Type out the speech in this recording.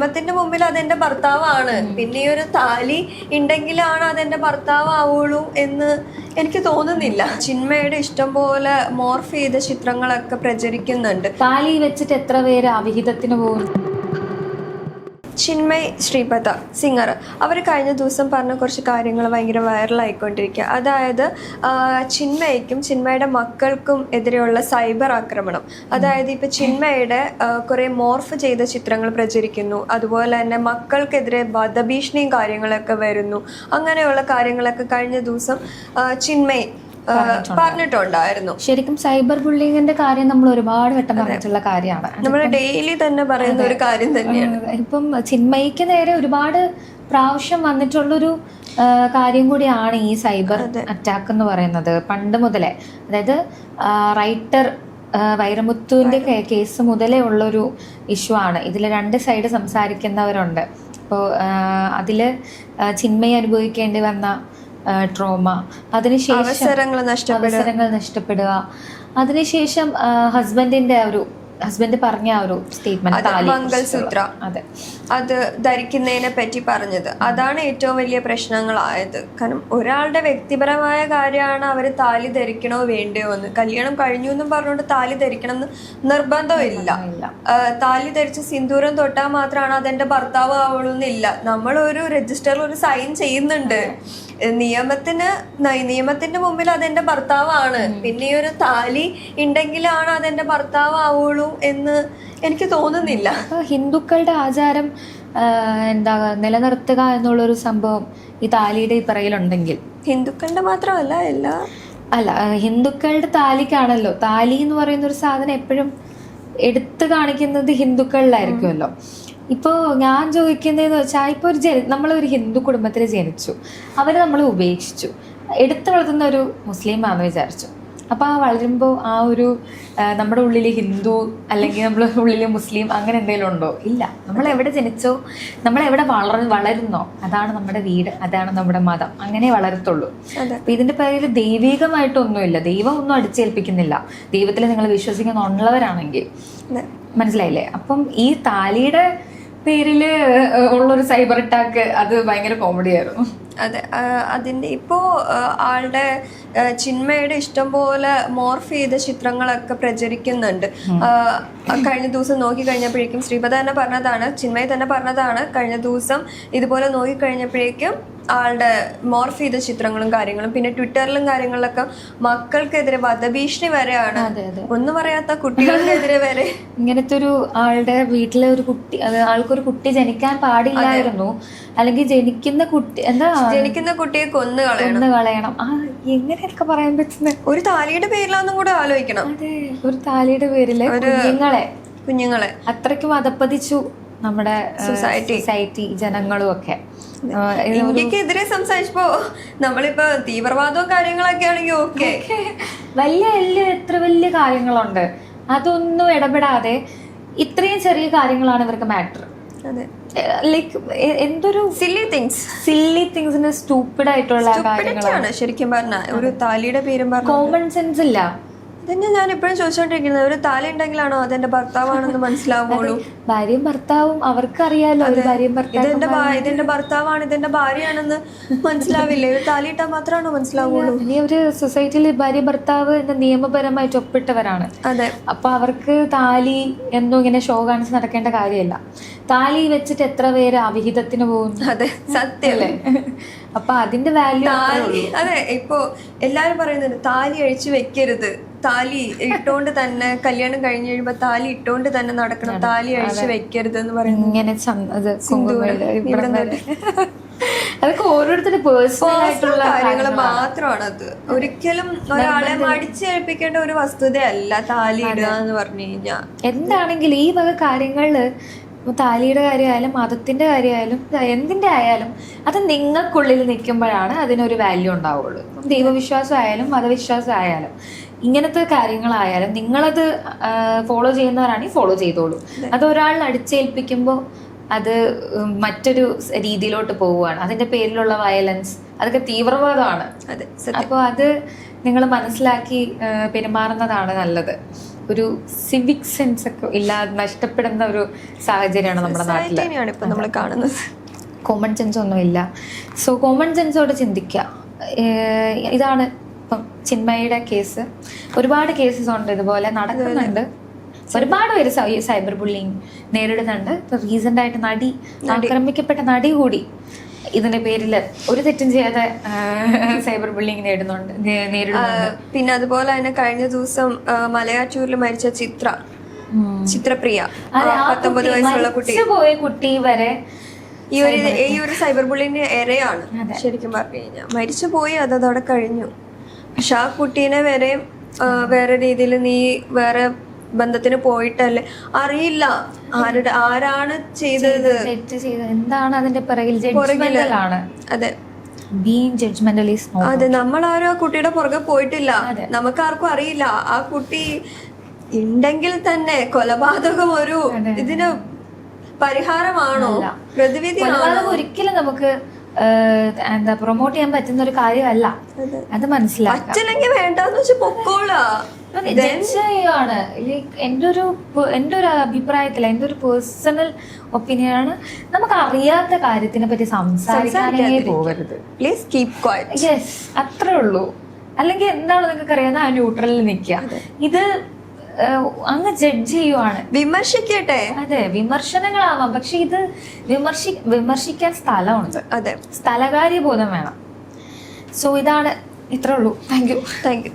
നിയമത്തിന്റെ മുമ്പിൽ അതെന്റെ ഭർത്താവാണ്. പിന്നെ ഈ ഒരു താലി ഉണ്ടെങ്കിലാണ് അതെന്റെ ഭർത്താവ് ആവുള്ളൂ എന്ന് എനിക്ക് തോന്നുന്നില്ല. ചിന്മയുടെ ഇഷ്ടം പോലെ മോർഫ് ചെയ്ത ചിത്രങ്ങളൊക്കെ പ്രചരിക്കുന്നുണ്ട്. താലി വെച്ചിട്ട് എത്ര പേര് അവിഹിതത്തിന് പോകും ചിന്മയ് ശ്രീപദ സിംഗർ. അവർ കഴിഞ്ഞ ദിവസം പറഞ്ഞ കുറച്ച് കാര്യങ്ങൾ ഭയങ്കര വൈറലായിക്കൊണ്ടിരിക്കുക അതായത് ചിന്മയ്ക്കും ചിന്മയുടെ മക്കൾക്കും എതിരെയുള്ള സൈബർ ആക്രമണം. അതായത് ഇപ്പം ചിന്മയുടെ കുറേ മോർഫ് ചെയ്ത ചിത്രങ്ങൾ പ്രചരിക്കുന്നു. അതുപോലെ തന്നെ മക്കൾക്കെതിരെ വധഭീഷണിയും കാര്യങ്ങളൊക്കെ വരുന്നു. അങ്ങനെയുള്ള കാര്യങ്ങളൊക്കെ കഴിഞ്ഞ ദിവസം ചിന്മയ് പറഞ്ഞിട്ടുണ്ടായിരുന്നു. ശരിക്കും സൈബർ ബുള്ളിങ്ങിന്റെ കാര്യം നമ്മൾ ഒരുപാട് വട്ടം പറഞ്ഞിട്ടുള്ള കാര്യമാണ്. നമ്മൾ ഡെയിലി തന്നെ പറയുന്ന ഒരു കാര്യം തന്നെയാണ്. ഇപ്പം ചിന്മയിക്ക് നേരെ ഒരുപാട് പ്രാവശ്യം വന്നിട്ടുള്ളൊരു കാര്യം കൂടിയാണ് ഈ സൈബർ അറ്റാക്ക് എന്ന് പറയുന്നത്. പണ്ട് മുതലേ അതായത് റൈറ്റർ വൈരമുത്തുവിന്റെ കേസ് മുതലേ ഉള്ളൊരു ഇഷ്യൂ ആണ്. ഇതിൽ രണ്ട് സൈഡ് സംസാരിക്കുന്നവരുണ്ട്. അപ്പോൾ അതിൽ ചിന്മയി അനുഭവിക്കേണ്ടി വന്ന ട്രോമ അതിനുശേഷം അവസരങ്ങൾ നഷ്ടപ്പെടുക. അതിനുശേഷം ഹസ്ബൻഡിന്റെ ഒരു ഹസ്ബൻഡ് പറഞ്ഞ ആ ഒരു സ്റ്റേറ്റ്മെന്റ് മംഗൾസൂത്ര. അതെ. അത് ധരിക്കുന്നതിനെ പറ്റി പറഞ്ഞത്. അതാണ് ഏറ്റവും വലിയ പ്രശ്നങ്ങളായത്. കാരണം ഒരാളുടെ വ്യക്തിപരമായ കാര്യമാണ് അവർ താലി ധരിക്കണോ വേണ്ടയോ എന്ന്. കല്യാണം കഴിഞ്ഞു എന്നും പറഞ്ഞുകൊണ്ട് താലി ധരിക്കണം എന്ന് നിർബന്ധമില്ല. താലി ധരിച്ച് സിന്ദൂരം തൊട്ടാൽ മാത്രമാണ് അതെന്റെ ഭർത്താവ് ആവുള്ളൂ എന്നില്ല. നമ്മൾ ഒരു രജിസ്റ്ററിൽ ഒരു സൈൻ ചെയ്യുന്നുണ്ട്. നിയമത്തിന് നിയമത്തിന്റെ മുമ്പിൽ അതെന്റെ ഭർത്താവാണ്. പിന്നെ ഈ ഒരു താലി ഉണ്ടെങ്കിലാണ് അതെന്റെ ഭർത്താവ് ആവുള്ളൂ എന്ന് എനിക്ക് തോന്നുന്നില്ല. ഹിന്ദുക്കളുടെ ആചാരം എന്താ നിലനിർത്തുക എന്നുള്ളൊരു സംഭവം ഈ താലിയുടെ ഈ പറയിലുണ്ടെങ്കിൽ ഹിന്ദുക്കളുടെ മാത്രമല്ല എല്ലാ അല്ല ഹിന്ദുക്കളുടെ താലിക്കാണല്ലോ. താലി എന്ന് പറയുന്ന ഒരു സാധനം എപ്പോഴും എടുത്തു കാണിക്കുന്നത് ഹിന്ദുക്കളിലായിരിക്കുമല്ലോ. ഇപ്പോൾ ഞാൻ ചോദിക്കുന്നതെന്ന് വെച്ചാൽ ഇപ്പോൾ ഒരു ജനി നമ്മളൊരു ഹിന്ദു കുടുംബത്തിൽ ജനിച്ചു. അവരെ നമ്മൾ ഉപേക്ഷിച്ചു. എടുത്തു വളർത്തുന്ന ഒരു മുസ്ലിം ആണെന്ന് വിചാരിച്ചു. അപ്പോൾ ആ വളരുമ്പോൾ ആ ഒരു നമ്മുടെ ഉള്ളിൽ ഹിന്ദു അല്ലെങ്കിൽ നമ്മുടെ ഉള്ളിൽ മുസ്ലിം അങ്ങനെ എന്തെങ്കിലും ഉണ്ടോ? ഇല്ല. നമ്മൾ എവിടെ ജനിച്ചോ നമ്മൾ എവിടെ വളർ വളരുന്നോ അതാണ് നമ്മുടെ വീട് അതാണ് നമ്മുടെ മതം. അങ്ങനെ വളരത്തുള്ളൂ. അപ്പം ഇതിന്റെ പേരിൽ ദൈവികമായിട്ടൊന്നുമില്ല. ദൈവം ഒന്നും അടിച്ചേൽപ്പിക്കുന്നില്ല. ദൈവത്തിൽ നിങ്ങൾ വിശ്വസിക്കുന്നുള്ളവരാണെങ്കിൽ. മനസ്സിലായില്ലേ? അപ്പം ഈ താലിയുടെ പേരിൽ ഉള്ളൊരു സൈബർ അറ്റാക്ക് അത് ഭയങ്കര കോമഡി ആയിരുന്നു. അതെ അതിന്റെ ഇപ്പോൾ ഇപ്പോ ആളുടെ ചിന്മയുടെ ഇഷ്ടം പോലെ മോർഫ് ചെയ്ത ചിത്രങ്ങളൊക്കെ പ്രചരിക്കുന്നുണ്ട്. കഴിഞ്ഞ ദിവസം നോക്കി കഴിഞ്ഞപ്പോഴേക്കും ശ്രീപദ തന്നെ പറഞ്ഞതാണ് ചിന്മയെ തന്നെ പറഞ്ഞതാണ് കഴിഞ്ഞ ദിവസം ഇതുപോലെ നോക്കി കഴിഞ്ഞപ്പോഴേക്കും ആളുടെ മോർഫ് ചെയ്ത ചിത്രങ്ങളും കാര്യങ്ങളും പിന്നെ ട്വിറ്ററിലും കാര്യങ്ങളിലൊക്കെ മക്കൾക്കെതിരെ വധഭീഷണി വരെയാണ്. ഒന്നും പറയാത്ത കുട്ടികൾക്കെതിരെ വരെ. ഇങ്ങനത്തെ ഒരു ആളുടെ വീട്ടിലെ ഒരു കുട്ടി ആൾക്കൊരു കുട്ടി ജനിക്കാൻ പാടില്ലായിരുന്നു. അല്ലെങ്കിൽ ജനിക്കുന്ന കുട്ടി എന്താ? ജനിക്കുന്ന കുട്ടിയെ കൊന്നു കളയണം. കളയണം. ആ എങ്ങനെയൊക്കെ പറയാൻ പറ്റുന്നത് ഒരു താലിയുടെ പേരിലാന്നും കൂടെ ആലോചിക്കണം. അതെ ഒരു താലിയുടെ പേരിൽ കുഞ്ഞുങ്ങളെ. കുഞ്ഞുങ്ങളെ. അത്രയ്ക്കും അതപ്പതിച്ചു നമ്മുടെ സൊസൈറ്റി സൊസൈറ്റി ജനങ്ങളും ഒക്കെ ഇന്ത്യക്കെതിരെ സംസാരിച്ചപ്പോ നമ്മളിപ്പോ തീവ്രവാദവും കാര്യങ്ങളൊക്കെ ആണെങ്കിൽ ഓക്കെ. വലിയ വലിയ എത്ര വലിയ കാര്യങ്ങളുണ്ട്. അതൊന്നും ഇടപെടാതെ ഇത്രയും ചെറിയ കാര്യങ്ങളാണ് ഇവർക്ക് മാറ്റർ. ലൈക്ക് എന്തൊരു സില്ലി തിങ്സ് സില്ലി തിങ്സിന് സ്റ്റൂപ്പിഡ് ആയിട്ടുള്ള കാര്യങ്ങളാണ്. ശരിക്കും പറഞ്ഞ. ഒരു താലിയുടെ പേരും കോമൺ സെൻസ് ഇല്ല. ഇതന്നെ ഞാൻ എപ്പോഴും ചോദിച്ചോണ്ടിരിക്കുന്നത് ഒരു താലി ഉണ്ടെങ്കിലാണോ അതെന്റെ ഭർത്താവാണെന്ന് മനസ്സിലാവുള്ളൂ. ഭാര്യയും ഭർത്താവും അവർക്ക് അറിയാലോ ഭാര്യയും ഇതെന്റെ ഇതെന്റെ ഭർത്താവാണ് ഇതെന്റെ ഭാര്യയാണെന്ന് മനസ്സിലാവില്ലേ? ഒരു താലി ഇട്ടാൽ മാത്രമാണോ മനസ്സിലാവുള്ളൂ. ഇനി ഒരു സൊസൈറ്റിയിൽ ഭാര്യ ഭർത്താവ് എന്ന നിയമപരമായിട്ട് ഒപ്പിട്ടവരാണ്. അതെ. അപ്പൊ അവർക്ക് താലി എന്നും ഇങ്ങനെ ഷോ കാണിച്ച് നടക്കേണ്ട കാര്യമല്ല. താലി വെച്ചിട്ട് എത്ര പേര് അവിഹിതത്തിന് പോകുന്നു അതെ സത്യല്ലേ അപ്പൊ അതിന്റെ വാല്യൂ അതെ ഇപ്പോ എല്ലാരും പറയുന്നുണ്ട് താലി അഴിച്ചു വെക്കരുത്. താലി ഇട്ടോണ്ട് തന്നെ കല്യാണം കഴിഞ്ഞ് കഴിയുമ്പോ താലി ഇട്ടോണ്ട് തന്നെ നടക്കണം. താലി അഴിച്ച് വെക്കരുത് എന്ന് പറയുന്നത് ഇങ്ങനെ. അതൊക്കെ ഓരോരുത്തരുടെ പേഴ്സണൽ ആയിട്ടുള്ള കാര്യങ്ങൾ മാത്രമാണ് അത് ഒരിക്കലും ഒരാളെ മടിച്ചേൽപ്പിക്കേണ്ട ഒരു വസ്തുതയല്ല താലി ഇടുക എന്ന് പറഞ്ഞു കഴിഞ്ഞാൽ എന്താണെങ്കിലും ഈ വക കാര്യങ്ങളിൽ ഇപ്പൊ താലിയുടെ കാര്യമായാലും മതത്തിന്റെ കാര്യമായാലും എന്തിന്റെ ആയാലും അത് നിങ്ങൾക്കുള്ളിൽ നിൽക്കുമ്പോഴാണ് അതിനൊരു വാല്യൂ ഉണ്ടാവുള്ളൂ. ഇപ്പം ദൈവവിശ്വാസം ആയാലും മതവിശ്വാസം ആയാലും ഇങ്ങനത്തെ കാര്യങ്ങളായാലും നിങ്ങളത് ഫോളോ ചെയ്യുന്നവരാണെങ്കിൽ ഫോളോ ചെയ്തോളൂ. അത്. ഒരാൾ അടിച്ചേൽപ്പിക്കുമ്പോൾ അത് മറ്റൊരു രീതിയിലോട്ട് പോവുകയാണ്. അതിന്റെ പേരിലുള്ള വയലൻസ് അതൊക്കെ തീവ്രവാദമാണ്. അതെ അപ്പോൾ അത് നിങ്ങൾ മനസ്സിലാക്കി പെരുമാറുന്നതാണ് നല്ലത്. ഒരു സിവിക് സെൻസ് ഒക്കെ ഇല്ലാതെ നഷ്ടപ്പെടുന്ന ഒരു സാഹചര്യമാണ് നമ്മുടെ നാട്ടിൽ നമ്മൾ കാണുന്നത്. കോമൺ സെൻസ് ഒന്നും ഇല്ല. സോ കോമൺ സെൻസോടെ ചിന്തിക്കുക ഇതാണ് ഇപ്പം ചിന്മയുടെ കേസ് ഒരുപാട് കേസസ് ഉണ്ട് ഇതുപോലെ നടക്കുന്നുണ്ട്. ഒരുപാട് പേര് സൈബർ ബുള്ളിങ് നേരിടുന്നുണ്ട്. ഇപ്പൊ റീസെന്റ് ആയിട്ട് നടി. ആക്രമിക്കപ്പെട്ട നടി കൂടി. ഇതിന്റെ പേരിൽ ഒരു തെറ്റും ചെയ്യാതെ സൈബർ ബുള്ളിങ് നേടുന്നുണ്ട് പിന്നെ അതുപോലെ തന്നെ കഴിഞ്ഞ ദിവസം മലയാറ്റൂരിൽ മരിച്ച ചിത്ര ചിത്രപ്രിയ പത്തൊമ്പത് വയസ്സുള്ള കുട്ടി. പോയ കുട്ടി വരെ ഈ ഒരു ഈ ഒരു സൈബർ ബുള്ളിന്റെ ഇരയാണ് ശരിക്കും പറഞ്ഞു കഴിഞ്ഞാൽ മരിച്ചു പോയി അത് അതവിടെ കഴിഞ്ഞു. പക്ഷെ ആ കുട്ടീനെ വരെ വേറെ രീതിയിൽ നീ വേറെ ബന്ധത്തിന് പോയിട്ടല്ലേ? അറിയില്ല. ആരുടെ ആരാണ് ചെയ്തത്? എന്താണ് അതിന്റെ പിറകിൽ? അതെ. ബീങ് ജഡ്ജ്മെന്റൽ ഈസ് അതെ നമ്മൾ ആരും ആ കുട്ടിയുടെ പുറകെ പോയിട്ടില്ല. നമുക്ക് ആർക്കും അറിയില്ല. ആ കുട്ടി ഉണ്ടെങ്കിൽ തന്നെ കൊലപാതകം ഒരു ഇതിന് പരിഹാരമാണോ? പ്രതിവിധിയാണോ ഒരിക്കലും നമുക്ക് എന്താ പ്രൊമോട്ട് ചെയ്യാൻ പറ്റുന്ന ഒരു കാര്യമല്ല. അത്. മനസ്സിലാക്കി. പറ്റില്ലെങ്കിൽ വേണ്ടെന്ന് വെച്ചാൽ പൊക്കോളാ ലൈക്ക് എന്റെ ഒരു എന്റെ ഒരു അഭിപ്രായത്തിൽ എന്റെ ഒരു പേഴ്സണൽ ഒപ്പീനിയൻ ആണ്. നമുക്ക് അറിയാത്ത കാര്യത്തിനെ പറ്റി സംസാരിക്കാനേ പോകരുത്. പ്ലീസ് കീപ് യെസ് അത്രേ ഉള്ളൂ. അല്ലെങ്കിൽ എന്താണ് നിങ്ങൾക്ക് അറിയാവുന്ന ആ ന്യൂട്രലിൽ നിൽക്കുക ഇത് അങ്ങ് ജഡ്ജ് ചെയ്യുവാണ്. വിമർശിക്കട്ടെ. അതെ വിമർശനങ്ങളാവാം. പക്ഷെ ഇത് വിമർശി വിമർശിക്കാൻ സ്ഥലമുണ്ട്. അതെ. സ്ഥലകാര്യ ബോധം വേണം. സോ ഇതാണ്. ഇത്രേ ഉള്ളൂ. Thank you thank you